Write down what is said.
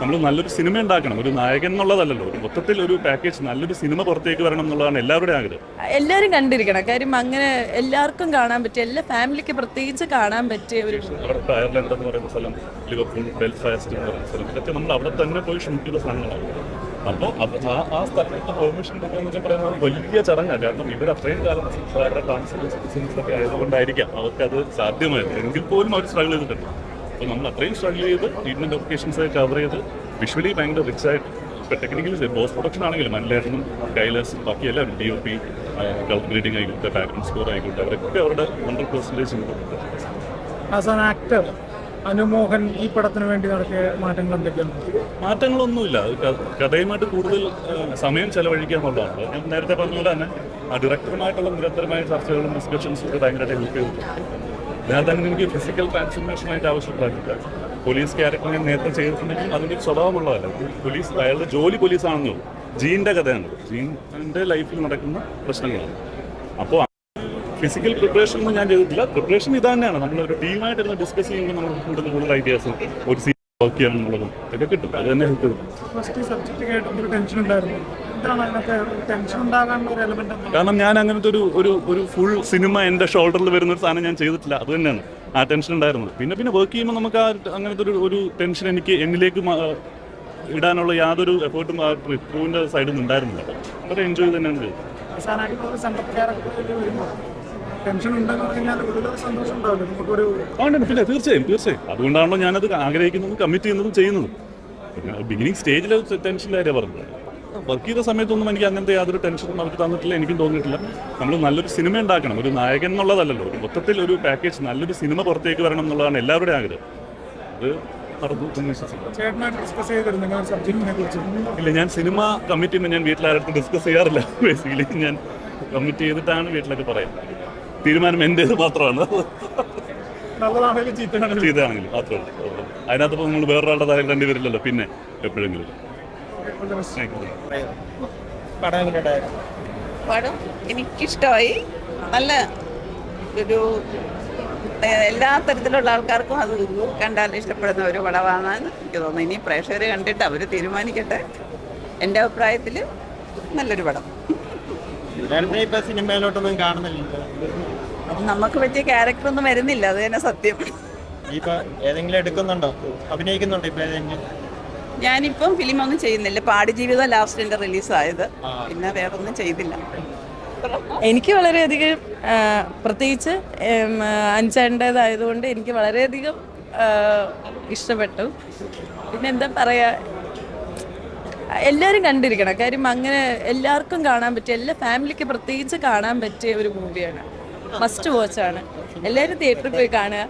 നമ്മൾ നല്ലൊരു സിനിമ ഉണ്ടാക്കണം. ഒരു നായകൻ എന്നുള്ളതല്ലല്ലോ. ഒരു മൊത്തത്തിൽ ഒരു പാക്കേജ് നല്ലൊരു സിനിമ പുറത്തേക്ക് വരണം എന്നുള്ളതാണ് എല്ലാവരുടെയും ആഗ്രഹം. എല്ലാവരും കണ്ടിരിക്കണം. കാര്യം അങ്ങനെ എല്ലാവർക്കും കാണാൻ പറ്റിയ എല്ലാ ഫാമിലിക്ക് പ്രത്യേകിച്ച് കാണാൻ പറ്റിയ ഒരു അവിടെ അയർലൻഡ് എന്ന് പറയുന്ന സ്ഥലം ലിവർപൂൾ ബെൽഫാസ്റ്റ് എന്ന് പറയുന്ന സ്ഥലം. ഇതൊക്കെ നമ്മൾ അവിടെ തന്നെ പോയി ഷൂട്ട് ചെയ്ത സ്ഥലങ്ങളാണ് അപ്പോൾ ആ ആ സ്ഥലത്ത് പെർമിഷൻ കൊടുക്കുക പറയുന്നത് വലിയ ചടങ്ങാണ്. കാരണം ഇവർ അത്രയും കാലം അവരുടെ ട്രാൻസ്ഫർ ഒക്കെ ആയതുകൊണ്ടായിരിക്കാം. അവർക്കത് സാധ്യമായത്. എങ്കിൽ പോലും അവർ സ്ട്രഗിൾ ചെയ്തിട്ടുണ്ട്. അപ്പോൾ നമ്മൾ അത്രയും സ്ട്രഗിൾ ചെയ്ത് ട്രീറ്റ്മെന്റ് ലൊക്കേഷൻസ് ഒക്കെ കവർ ചെയ്ത് വിഷ്വലി ഭയങ്കര റിച്ച് ആയിട്ട് ഇപ്പോൾ ടെക്നിക്കലി ബോസ് പ്രൊഡക്ഷൻ ആണെങ്കിലും മൻലേഷനും കൈലാസും ബാക്കി എല്ലാവരും D O P colour grading ആയിക്കോട്ടെ ബാക്ക്ഗ്രൗണ്ട് സ്കോർ ആയിക്കോട്ടെ അവരൊക്കെ അവരുടെ hundred percentage as an actor Anumohan ഈ പടത്തിന് വേണ്ടി നടത്തിയ മാറ്റങ്ങൾ എന്തൊക്കെയാണ്? മാറ്റങ്ങളൊന്നുമില്ല. കഥയുമായിട്ട് കൂടുതൽ സമയം ചെലവഴിക്കുക എന്നുള്ളതാണ് ഞാൻ നേരത്തെ പറഞ്ഞ പോലെ തന്നെ ആ ഡയറക്ടറുമായിട്ടുള്ള നിരന്തരമായ ചർച്ചകളും ഡിസ്കഷൻസും ഒക്കെ ഭയങ്കരമായിട്ട് ഹെൽപ്പ് ചെയ്തിട്ടുണ്ട്. തന്നെ എനിക്ക് ഫിസിക്കൽ ട്രാൻസ്ഫോർമേഷനായിട്ട് ആവശ്യപ്പെടാറില്ല പോലീസ് ക്യാരക്ടർ ഞാൻ നേരത്തെ ചെയ്തിട്ടുണ്ടെങ്കിൽ അതിന്റെ സ്വഭാവമുള്ളതല്ല. പോലീസ് അയാളുടെ ജോലി പോലീസാണെന്നു ജീന്റെ കഥയാണ് ജീന്റെ ലൈഫിൽ നടക്കുന്ന പ്രശ്നങ്ങളാണ്. അപ്പോൾ ഫിസിക്കൽ പ്രിപ്പറേഷൻ ഒന്നും ഞാൻ ചെയ്തിട്ടില്ല. പ്രിപ്പറേഷൻ ഇത് തന്നെയാണ്. നമ്മൾ ഒരു ടീമായിട്ടിരുന്ന് ഡിസ്കസ് ചെയ്യുമ്പോൾ നമുക്ക് കൂടുതൽ കൂടുതൽ ഐഡിയാസ് ഒരു വർക്ക് ചെയ്യണം എന്നുള്ളതും കിട്ടും. അത് തന്നെ ഹെൽപ്പ് കാരണം ഞാൻ അങ്ങനത്തെ ഒരു ഒരു ഒരു ഫുൾ സിനിമ എന്റെ ഷോൾഡറിൽ വരുന്ന ഒരു സാധനം ഞാൻ ചെയ്തിട്ടില്ല. അത് തന്നെയാണ്. ആ ടെൻഷൻ ഉണ്ടായിരുന്നത്. പിന്നെ പിന്നെ വർക്ക് ചെയ്യുമ്പോൾ നമുക്ക് ആ അങ്ങനത്തെ ഒരു ഒരു ടെൻഷൻ എനിക്ക് എന്നിലേക്ക് ഇടാനുള്ള യാതൊരു എഫേർട്ടും ആ ട്രിപ്പൂവിന്റെ സൈഡിൽ നിന്ന് ഉണ്ടായിരുന്നില്ല വളരെ എൻജോയ് തന്നെയാണ് ചെയ്തത്. ടെൻഷൻ ഉണ്ടെന്ന് പറഞ്ഞാൽ കൂടുതൽ സന്തോഷം ഉണ്ടാവില്ല. നമുക്കൊരു അതുകൊണ്ട് പിന്നെ തീർച്ചയായും തീർച്ചയായും. അതുകൊണ്ടാണല്ലോ ഞാനത് ആഗ്രഹിക്കുന്നതും കമ്മിറ്റ് ചെയ്യുന്നതും ചെയ്യുന്നതും. ബിഗിനിങ് സ്റ്റേജിൽ ടെൻഷൻ കാര്യം പറഞ്ഞത്. വർക്ക് ചെയ്ത സമയത്തൊന്നും എനിക്ക് അങ്ങനത്തെ യാതൊരു ടെൻഷനും അവർക്ക് തന്നിട്ടില്ല എനിക്കും തോന്നിയിട്ടില്ല. നമ്മൾ നല്ലൊരു സിനിമ ഉണ്ടാക്കണം. ഒരു നായകൻ എന്നുള്ളതല്ലല്ലോ. ഒരു മൊത്തത്തിൽ ഒരു പാക്കേജ് നല്ലൊരു സിനിമ പുറത്തേക്ക് വരണം എന്നുള്ളതാണ് എല്ലാവരുടെയും ആഗ്രഹം. അത് ഇല്ല ഞാൻ സിനിമ കമ്മിറ്റ് ചെയ്യുമ്പോൾ ഞാൻ വീട്ടിലാരും ഡിസ്കസ് ചെയ്യാറില്ല. ബേസിക്കലി ഞാൻ കമ്മിറ്റ് ചെയ്തിട്ടാണ് വീട്ടിലൊക്കെ പറയുന്നത്. തീരുമാനം എന്റേത് മാത്രമാണ്. നല്ലതാണെങ്കിലും ചീത്തയാണെങ്കിലും. മാത്രമല്ല മാത്രമേ ഉള്ളൂ. അതിനകത്ത് ഇപ്പോൾ നമ്മൾ വേറൊരാളുടെ താരം കണ്ടുവരില്ലല്ലോ പിന്നെ എപ്പോഴെങ്കിലും പടം എനിക്കിഷ്ടമായി നല്ല ഒരു എല്ലാ തരത്തിലുള്ള ആൾക്കാർക്കും അത് കണ്ടാൽ ഇഷ്ടപ്പെടുന്ന ഒരു പടമാണെന്ന് എനിക്ക് തോന്നുന്നു. ഇനി പ്രേക്ഷകർ കണ്ടിട്ട് അവർ തീരുമാനിക്കട്ടെ. എന്റെ അഭിപ്രായത്തിൽ നല്ലൊരു പടം. വെറുതെ ഇപ്പൊ സിനിമയിലോട്ടൊന്നും കാണുന്നില്ല. അത് നമുക്ക് പറ്റിയ ക്യാരക്ടറൊന്നും വരുന്നില്ല അത് തന്നെ സത്യം. ഇപ്പൊ ഏതെങ്കിലും എടുക്കുന്നുണ്ടോ? അഭിനയിക്കുന്നുണ്ടോ ഇപ്പൊ ഏതെങ്കിലും? ഞാനിപ്പം ഫിലിം ഒന്നും ചെയ്യുന്നില്ല പാടി ജീവിതം പാടിജീവിതം റിലീസ് റിലീസായത് പിന്നെ വേറൊന്നും ചെയ്തില്ല. എനിക്ക് വളരെയധികം പ്രത്യേകിച്ച് അഞ്ചേണ്ടതായതുകൊണ്ട് എനിക്ക് വളരെയധികം ഇഷ്ടപ്പെട്ടു. പിന്നെ എന്താ പറയുക എല്ലാവരും കണ്ടിരിക്കണം. കാര്യം അങ്ങനെ എല്ലാവർക്കും കാണാൻ പറ്റിയ എല്ലാ ഫാമിലിക്ക് പ്രത്യേകിച്ച് കാണാൻ പറ്റിയ ഒരു മൂവിയാണ് മസ്റ്റ് വാച്ച് ആണ്. എല്ലാവരും തിയേറ്ററിൽ പോയി കാണുക.